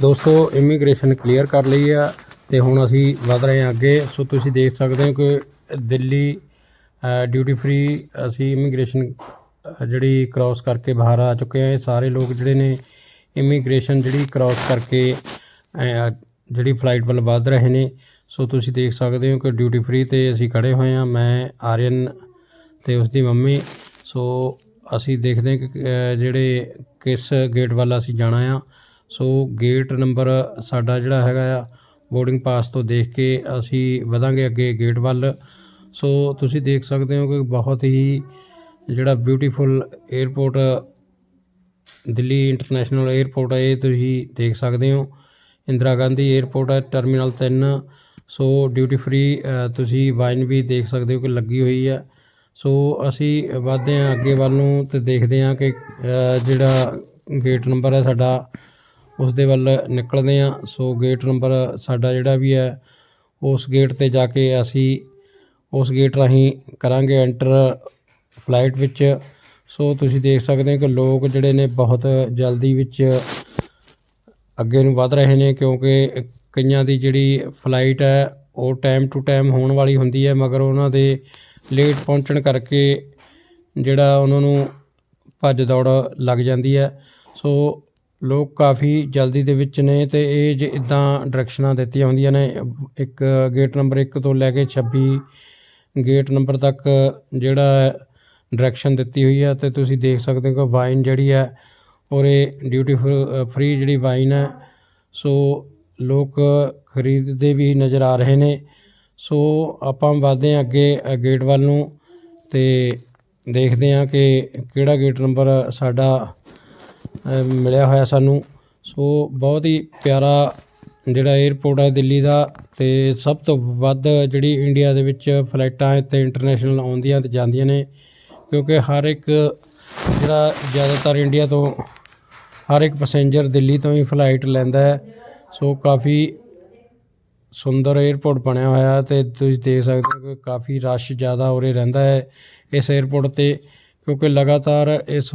ਦੋਸਤੋ immigration clear ਕਰ ਲਈ ਆ ਤੇ ਹੁਣ ਅਸੀਂ ਵਧ ਰਹੇ ਹਾਂ ਅੱਗੇ। ਸੋ ਤੁਸੀਂ ਦੇਖ ਸਕਦੇ ਹੋ ਕਿ ਦਿੱਲੀ ਡਿਊਟੀ ਫ੍ਰੀ ਅਸੀਂ ਇਮੀਗ੍ਰੇਸ਼ਨ ਜਿਹੜੀ ਕ੍ਰਾਸ ਕਰਕੇ ਬਾਹਰ ਆ ਚੁੱਕੇ ਹਾਂ। ਇਹ ਸਾਰੇ ਲੋਕ ਜਿਹੜੇ ਨੇ ਇਮੀਗ੍ਰੇਸ਼ਨ ਜਿਹੜੀ ਕ੍ਰਾਸ ਕਰਕੇ ਜਿਹੜੀ ਫਲਾਈਟ ਵੱਲ ਵਧ ਰਹੇ ਨੇ। ਸੋ ਤੁਸੀਂ ਦੇਖ ਸਕਦੇ ਹੋ ਕਿ ਡਿਊਟੀ ਫ੍ਰੀ ਤੇ ਅਸੀਂ ਖੜੇ ਹੋਏ ਹਾਂ। ਮੈਂ, ਆਰੀਅਨ ਤੇ ਉਸ ਦੀ ਮੰਮੀ। ਸੋ ਅਸੀਂ ਦੇਖਦੇ ਹਾਂ ਕਿ ਜਿਹੜੇ ਕਿਸ ਗੇਟ ਵੱਲ ਅਸੀਂ ਜਾਣਾ ਆ। ਸੋ ਗੇਟ ਨੰਬਰ ਸਾਡਾ ਜਿਹੜਾ ਹੈਗਾ ਆ, ਬੋਰਡਿੰਗ ਪਾਸ ਤੋਂ ਦੇਖ ਕੇ ਅਸੀਂ ਵਧਾਂਗੇ ਅੱਗੇ ਗੇਟ ਵੱਲ। ਸੋ ਤੁਸੀਂ ਦੇਖ ਸਕਦੇ ਹੋ ਕਿ ਬਹੁਤ ਹੀ ਜਿਹੜਾ beautiful airport Delhi international airport ਹੈ ਇਹ ਤੁਸੀਂ ਦੇਖ ਸਕਦੇ ਹੋ। ਇੰਦਰਾ ਗਾਂਧੀ 에ਅਰਪੋਰਟ ਹੈ ਟਰਮੀਨਲ 3 ਸੋ ਡਿਊਟੀ ਫ੍ਰੀ ਤੁਸੀਂ ਵਾਈਨ ਵੀ ਦੇਖ ਸਕਦੇ ਹੋ ਕਿ ਲੱਗੀ ਹੋਈ ਹੈ ਸੋ ਅਸੀਂ ਵਧਦੇ ਹਾਂ ਅੱਗੇ ਵੱਲ ਨੂੰ ਤੇ ਦੇਖਦੇ ਹਾਂ ਕਿ ਜਿਹੜਾ ਗੇਟ ਨੰਬਰ ਹੈ ਸਾਡਾ ਉਸ ਦੇ ਵੱਲ ਨਿਕਲਦੇ ਹਾਂ। ਸੋ ਗੇਟ ਨੰਬਰ ਸਾਡਾ ਜਿਹੜਾ ਵੀ ਹੈ, ਉਸ ਗੇਟ ਤੇ ਜਾ ਕੇ ਅਸੀਂ ਉਸ ਗੇਟ ਰਾਹੀਂ ਕਰਾਂਗੇ ਐਂਟਰ ਫਲਾਈਟ ਵਿੱਚ। ਸੋ ਤੁਸੀਂ ਦੇਖ ਸਕਦੇ ਹੋ ਕਿ ਲੋਕ ਜਿਹੜੇ ਨੇ ਬਹੁਤ ਜਲਦੀ ਵਿੱਚ ਅੱਗੇ ਨੂੰ ਵਧ ਰਹੇ ਨੇ, ਕਿਉਂਕਿ ਕਈਆਂ ਦੀ ਜਿਹੜੀ ਫਲਾਈਟ ਹੈ, ਉਹ ਟਾਈਮ ਟੂ ਟਾਈਮ ਹੋਣ ਵਾਲੀ ਹੁੰਦੀ ਹੈ, ਮਗਰ ਉਹਨਾਂ ਦੇ ਲੇਟ ਪਹੁੰਚਣ ਕਰਕੇ ਜਿਹੜਾ ਉਹਨਾਂ ਨੂੰ ਭੱਜ ਦੌੜ ਲੱਗ ਜਾਂਦੀ ਹੈ। ਸੋ ਲੋਕ ਕਾਫੀ ਜਲਦੀ ਦੇ ਵਿੱਚ ਨੇ ਤੇ ਇਹ ਜੇ ਇਦਾਂ ਡਾਇਰੈਕਸ਼ਨਾਂ ਦਿੱਤੀਆਂ ਹੁੰਦੀਆਂ ਨੇ, ਇੱਕ ਗੇਟ ਨੰਬਰ 1 ਤੋਂ ਲੈ ਕੇ 26 ਗੇਟ ਨੰਬਰ ਤੱਕ ਜਿਹੜਾ ਡਾਇਰੈਕਸ਼ਨ ਦਿੱਤੀ ਹੋਈ ਹੈ ਤੇ ਤੁਸੀਂ ਦੇਖ ਸਕਦੇ ਹੋ ਕਿ ਵਾਈਨ ਜਿਹੜੀ ਹੈ ਔਰ ਇਹ ਡਿਊਟੀ ਫ੍ਰੀ ਜਿਹੜੀ ਵਾਈਨ ਹੈ, ਸੋ ਲੋਕ ਖਰੀਦਦੇ ਵੀ ਨਜ਼ਰ ਆ ਰਹੇ ਨੇ। ਸੋ ਆਪਾਂ ਵਧਦੇ ਹਾਂ ਅੱਗੇ ਗੇਟ ਵੱਲ ਨੂੰ ਤੇ ਦੇਖਦੇ ਹਾਂ ਕਿ ਕਿਹੜਾ ਗੇਟ ਨੰਬਰ ਸਾਡਾ ਮਿਲਿਆ ਹੋਇਆ ਸਾਨੂੰ। ਸੋ ਬਹੁਤ ਹੀ ਪਿਆਰਾ ਜਿਹੜਾ ਏਅਰਪੋਰਟ ਹੈ ਦਿੱਲੀ ਦਾ ਅਤੇ ਸਭ ਤੋਂ ਵੱਧ ਜਿਹੜੀ ਇੰਡੀਆ ਦੇ ਵਿੱਚ ਫਲਾਈਟਾਂ ਇੱਥੇ ਇੰਟਰਨੈਸ਼ਨਲ ਆਉਂਦੀਆਂ ਅਤੇ ਜਾਂਦੀਆਂ ਨੇ। ਕਿਉਂਕਿ ਹਰ ਇੱਕ ਜਿਹੜਾ ਜ਼ਿਆਦਾਤਰ ਇੰਡੀਆ ਤੋਂ ਹਰ ਇੱਕ ਪੈਸੇਂਜਰ ਦਿੱਲੀ ਤੋਂ ਹੀ ਫਲਾਈਟ ਲੈਂਦਾ ਹੈ। ਸੋ ਕਾਫੀ ਸੁੰਦਰ ਏਅਰਪੋਰਟ ਬਣਿਆ ਹੋਇਆ ਅਤੇ ਤੁਸੀਂ ਦੇਖ ਸਕਦੇ ਹੋ ਕਿ ਕਾਫੀ ਰਸ਼ ਜ਼ਿਆਦਾ ਉਰੇ ਰਹਿੰਦਾ ਹੈ ਇਸ ਏਅਰਪੋਰਟ 'ਤੇ। ਕਿਉਂਕਿ ਲਗਾਤਾਰ ਇਸ